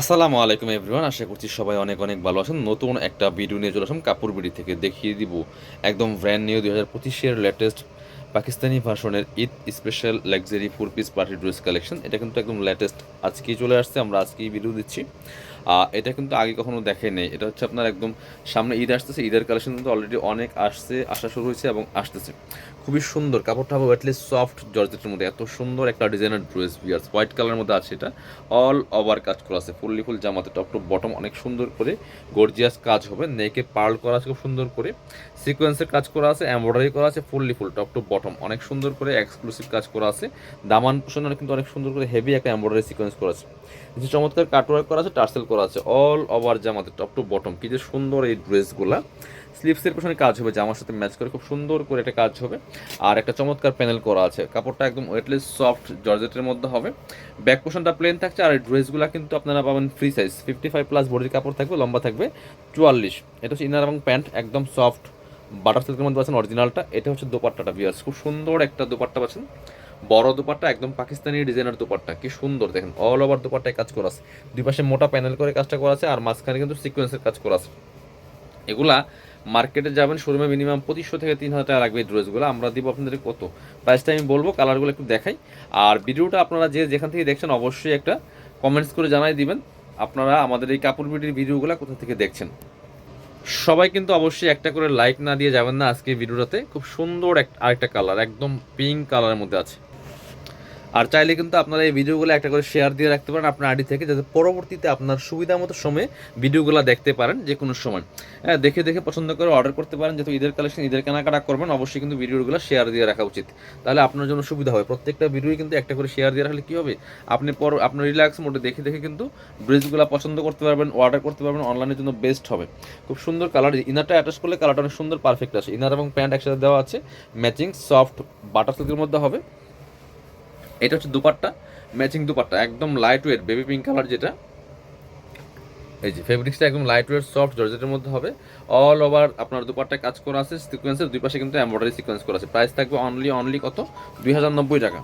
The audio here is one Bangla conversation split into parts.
আসসালামু আলাইকুম এভরিওয়ান, আশা করছি সবাই অনেক অনেক ভালো আছেন। নতুন একটা ভিডিও নিয়ে চলে আসলাম কাপড় বিড়ি থেকে। দেখিয়ে দিব একদম ব্র্যান্ড নিউ দুই হাজার পঁচিশের লেটেস্ট পাকিস্তানি ভার্সনের Eid special luxury four piece party dress collection এটা কিন্তু একদম লেটেস্ট আজকেই চলে আসছে, আমরা আজকেই ভিডিও দিচ্ছি। এটা কিন্তু আগে কখনো দেখে নেই। এটা হচ্ছে আপনার একদম সামনে ঈদ আসতেছে, ঈদের কালেকশন কিন্তু অলরেডি অনেক আসছে, আসা শুরু হয়েছে এবং আসতেছে। খুবই সুন্দর কাপড়টা হবে অ্যাটলিস্ট সফট জর্জেটের মধ্যে। এত সুন্দর একটা ডিজাইনার ড্রেস বিয়ার্স হোয়াইট কালারের মধ্যে আছে এটা। অল ওভার কাজ করা আছে ফুললি ফুল জামাতে টপ টু বটম অনেক সুন্দর করে গর্জিয়াস কাজ হবে। নেকে পার্ল করা আছে খুব সুন্দর করে। সিকোয়েন্সের কাজ করা আছে এমব্রয়ডারি করা আছে fully full top to bottom অনেক সুন্দর করে এক্সক্লুসিভ কাজ করা আছে। দামান পোষণে কিন্তু অনেক সুন্দর করে হেভি একটা এমব্রয়ডারি সিকোয়েন্স করা আছে। চমৎকার কাটওয়ার্ক করা আছে, টার্সেল করা আছে অল ওভার জামাতে টপ টু বটম কি যে সুন্দর এই ড্রেসগুলা স্লিপসের পেছনে কাজ হবে, জামার সাথে ম্যাচ করে খুব সুন্দর করে একটা কাজ হবে। আর একটা চমৎকার প্যানেল করা আছে। কাপড়টা একদম ওয়েটলেস সফট জর্জেটের মধ্যে হবে। ব্যাক পোর্শনটা প্লেন থাকছে, আর এই ড্রেসগুলো কিন্তু আপনারা পাবেন free size fifty five plus বডির কাপড় থাকবে, লম্বা থাকবে, চুয়াল্লিশ। এটা হচ্ছে ইনার এবং প্যান্ট একদম সফট বাটার সিল্কের মধ্যে পাচ্ছেন অরিজিনালটা এটা হচ্ছে দোপাট্টাটা বিয়ার্স খুব সুন্দর একটা দোপাট্টা পাচ্ছেন। বড় দোপাট্টা, একদম পাকিস্তানি ডিজাইনার দোপাট্টা। কি সুন্দর, দেখেন অল ওভার দোপাট্টায় কাজ করা আছে। দুই পাশে মোটা প্যানেল করে কাজটা করা আছে আর মাঝখানে কিন্তু সিকোয়েন্সের কাজ করা আছে। এগুলা মার্কেটে যাবেন শোরুমে মিনিমাম পঁচিশশো থেকে তিন হাজার টাকা লাগবে ড্রেসগুলো আমরা দিব আপনাদের কত? প্রাইসটা আমি বলব কালারগুলো একটু দেখাই। আর ভিডিওটা আপনারা যে যেখান থেকে দেখছেন, অবশ্যই একটা কমেন্টস করে জানাই দিবেন। আপনারা আমাদের এই কাপড় বিটির ভিডিওগুলো কোথা থেকে দেখছেন? সবাই কিন্তু অবশ্যই একটা করে লাইক না দিয়ে যাবেন না আজকে ভিডিওটাতে। খুব সুন্দর এক আরেকটা কালার একদম পিঙ্ক কালারের মধ্যে আছে। আর চাইলে কিন্তু আপনারা এই ভিডিওগুলো একটা করে শেয়ার দিয়ে রাখতে পারেন আপনার আইডি থেকে, যাতে পরবর্তীতে আপনার সুবিধা মতো সময়ে ভিডিওগুলো দেখতে পারেন যে কোনো সময়। হ্যাঁ দেখে দেখে পছন্দ করে অর্ডার করতে পারেন, যেহেতু ঈদের কালেকশন, ঈদের কেনাকাটা করবেন, অবশ্যই কিন্তু ভিডিওগুলো শেয়ার দিয়ে রাখা উচিত। তাহলে আপনার জন্য সুবিধা হবে। প্রত্যেকটা ভিডিওই কিন্তু একটা করে শেয়ার দিয়ে রাখলে কী হবে? আপনি পর আপনার রিল্যাক্স মোডে দেখে দেখে কিন্তু ড্রেসগুলো পছন্দ করতে পারবেন অর্ডার করতে পারবেন অনলাইনের জন্য বেস্ট হবে। খুব সুন্দর কালার ইনারটা অ্যাটাচ করলে কালারটা অনেক সুন্দর পারফেক্ট আছে ইনার এবং প্যান্ট একসাথে দেওয়া আছে ম্যাচিং সফট বাটার সিল্কের মধ্যে হবে। এটা হচ্ছে দুপাট্টা ম্যাচিং দুপাট্টা, একদম light weight baby pink colour যেটা। এই যে ফেব্রিক্সটা একদম লাইট ওয়েট সফট জর্জেটের মধ্যে হবে। অল ওভার আপনার দুপাট্টা কাজ করা আছে সিকোয়েন্সের দুই পাশে কিন্তু এমব্রয়ডারি সিকোয়েন্স করা আছে। প্রাইস থাকবে অনলি অনলি কত? দুই হাজার নব্বই টাকা।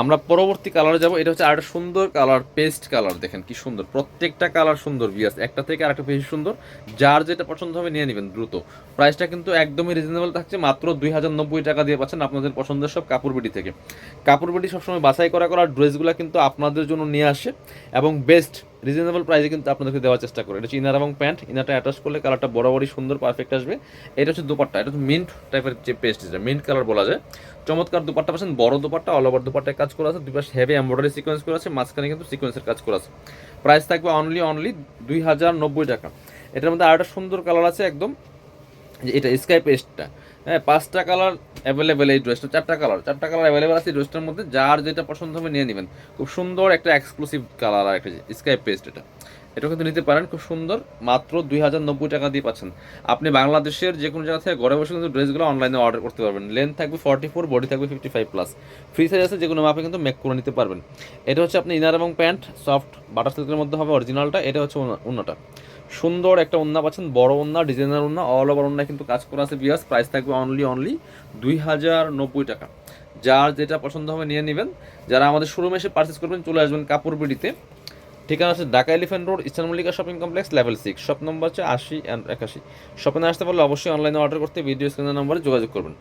আমরা পরবর্তী কালারে যাব। এটা হচ্ছে আরেকটা সুন্দর কালার পেস্ট কালার দেখেন কি সুন্দর। প্রত্যেকটা কালার সুন্দর বিয়াস একটা থেকে আরেকটা বেশি সুন্দর। যার যেটা পছন্দ হবে নিয়ে নেবেন, দ্রুত। প্রাইসটা কিন্তু একদমই রিজনেবল থাকছে, মাত্র দুই হাজার নব্বই টাকা দিয়ে পাচ্ছেন আপনাদের পছন্দের সব কাপড় বেটি থেকে। কাপড় বেটি সবসময় বাছাই করা করা ড্রেসগুলো কিন্তু আপনাদের জন্য নিয়ে আসে। এবং বেস্ট রিজনেবল প্রাইসে কিন্তু আপনাদেরকে দেওয়ার চেষ্টা করে এটা হচ্ছে ইনার এবং প্যান্ট ইনারটা অ্যাটাচ করলে কালারটা বরাবরই সুন্দর পারফেক্ট আসবে। এটা হচ্ছে দুপাট্টা, এটা হচ্ছে মিন্ট টাইপের যে পেস্ট যেটা মিন্ট কালার বলা যায়। চমৎকার দুপাট্টা পাচ্ছেন, বড় দুপাট্টা অল ওভার দুপাট্টায় কাজ করা আছে, দুই পাশে হেভি এমব্রয়ডারি সিকোয়েন্স করা আছে, মাঝখানে কিন্তু সিকোয়েন্সের কাজ করা আছে। প্রাইস থাকবে অনলি অনলি দুই হাজার নব্বই টাকা। এটার মধ্যে আরেকটা সুন্দর কালার আছে একদম এটা স্কাই পেস্টটা হ্যাঁ পাঁচটা কালার অ্যাভেলেবেল এই ড্রেসটা চারটা কালার চারটা কালার অ্যাভেলেবেল আছে এই ড্রেসটার মধ্যে, যার যেটা পছন্দ হবে নিয়ে নেবেন। খুব সুন্দর একটা এক্সক্লুসিভ কালার আর একটা স্কাই পেস্ট এটা। এটা কিন্তু নিতে পারেন, খুব সুন্দর। মাত্র দুই হাজার নব্বই টাকা দিয়ে পাচ্ছেন। আপনি বাংলাদেশের যে কোনো জায়গা থেকে ঘরে বসে কিন্তু ড্রেসগুলো অনলাইনে অর্ডার করতে পারবেন। লেন্থ থাকবে ফর্টি ফোর বডি থাকবে fifty five plus free size আছে যে কোনো মাপে কিন্তু মেক করে নিতে পারবেন। এটা হচ্ছে আপনি ইনার এবং প্যান্ট সফট বাটার সিল্কের মধ্যে হবে অরিজিনালটা এটা হচ্ছে অন্যটা সুন্দর একটা ওন্না পাচ্ছেন, বড় ওন্না ডিজাইনার ওন্না অল ওভার ওন্না কিন্তু কাজ করা আছে বিয়াস প্রাইস থাকবে অনলি অনলি দুই হাজার নব্বই টাকা। যার যেটা পছন্দ হবে নিয়ে নেবেন। যারা আমাদের শোরুমে এসে পারচেস করবেন, চলে আসবেন কাপড় বিডিতে ঠিকানা আছে Dhaka Elephant Road, Eastern Mallika shopping complex, level six. Shop number হচ্ছে আশি অ্যান্ড একাশি। শপিং আসতে পারলে অবশ্যই অনলাইনে অর্ডার করতে ভিডিও স্ক্রিনের নম্বরে যোগাযোগ করবেন।